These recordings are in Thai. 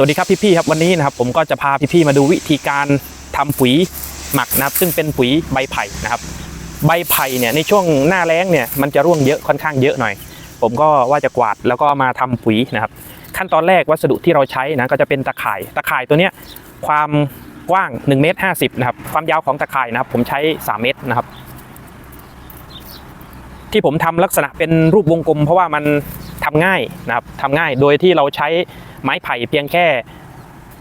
สวัสดีครับพี่ๆครับวันนี้นะครับผมก็จะพาพี่ๆมาดูวิธีการทำปุ๋ยหมักนะครับ ซึ่งเป็นปุ๋ยใบไผ่นะครับ ใบไผ่เนี่ยในช่วงหน้าแล้งเนี่ยมันจะร่วงเยอะค่อนข้างเยอะหน่อย ผมก็ว่าจะกวาดแล้วก็มาทำปุ๋ยนะครับ ขั้นตอนแรกวัสดุที่เราใช้นะก็จะเป็นตะข่ายตะข่ายตัวเนี้ยความกว้าง1เมตร50นะครับความยาวของตะข่ายนะครับผมใช้ 3 เมตรนะครับ ที่ผมทำลักษณะเป็นรูปวงกลม เพราะว่ามัน ทำง่ายนะครับทำง่ายโดยที่เราใช้ไม้ไผ่เพียงแค่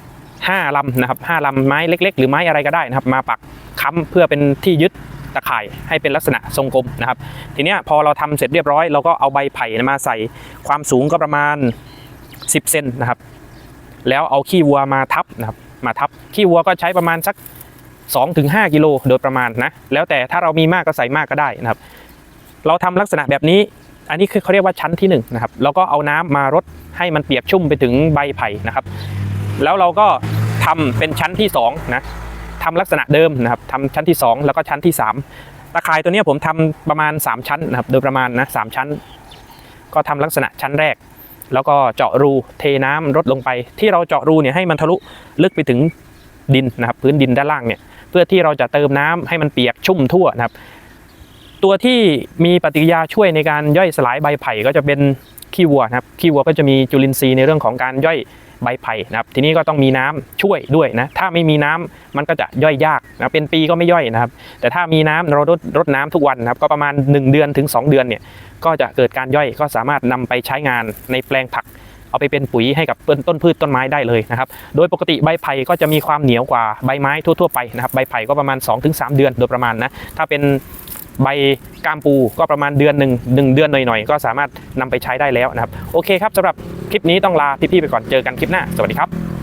5ลำนะครับ5ลำไม้เล็ก ๆ หรือไม้อะไรก็ได้นะครับ มาปักค้ำเพื่อเป็นที่ยึดตะข่ายให้เป็นลักษณะทรงกลมนะครับ ทีนี้พอเราทำเสร็จเรียบร้อยเราก็เอาใบไผ่มาใส่ความสูงก็ประมาณ 10เซนนะครับ แล้วเอาขี้วัวมาทับนะครับมาทับขี้วัวก็ใช้ประมาณสัก 2-5กิโลโดยประมาณนะแล้วแต่ถ้าเรามีมากก็ใส่มากก็ได้นะครับ เราทำลักษณะแบบนี้ อันนี้คือเขาเรียกว่าชั้นที่1นงนะครับแล้วก็เอาน้ำมารดให้มันเปียกชุ่มไปถึงใบไผ่นะครับ แล้วเราก็ทำเป็นชั้นที่2นะทำลักษณะเดิมนะครับทำชั้นที่ 2 แล้วก็ชั้นที่ 3 ตะข่ายตัวนี้ผมทำประมาณ 3 ชั้นนะครับโดยประมาณนะสามชั้น ก็ทำลักษณะชั้นแรก แล้วก็เจาะรูเทน้ำรดลงไป ที่เราเจาะรูเนี่ยให้มันทะลุลึกไปถึงดินนะครับพื้นดินด้านล่างเนี่ยเพื่อที่เราจะเติมน้ำให้มันเปียกชุ่มทั่วนะครับ ตัวที่มีปฏิกิริยาช่วยในการย่อยสลายใบไผ่ก็จะเป็นขี้วัวนะครับขี้วัวก็จะมีจุลินทรีย์ในเรื่องของการย่อยใบไผ่นะครับทีนี้ก็ต้องมีน้ำช่วยด้วยนะถ้าไม่มีน้ำมันก็จะย่อยยากนะเป็นปีก็ไม่ย่อยนะครับ แต่ถ้ามีน้ำเรารดรดน้ำทุกวันนะครับก็ประมาณ 1 เดือนถึง 2 เดือนเนี่ยก็จะเกิดการย่อยก็สามารถนำไปใช้งานในแปลงผัก เอาไปเป็นปุ๋ยให้กับต้นต้นพืชต้นไม้ได้เลยนะครับโดยปกติใบไผ่ก็จะมีความเหนียวกว่าใบไม้ทั่วๆไปนะครับใบไผ่ก็ประมาณ 2-3 เดือนโดยประมาณนะถ้าเป็น ใบกามปูก็ประมาณเดือนหนึ่งหนึ่งเดือนหน่อยๆ ก็สามารถนำไปใช้ได้แล้วนะครับ โอเคครับสำหรับคลิปนี้ต้องลาพี่ๆไปก่อนเจอกันคลิปหน้า สวัสดีครับ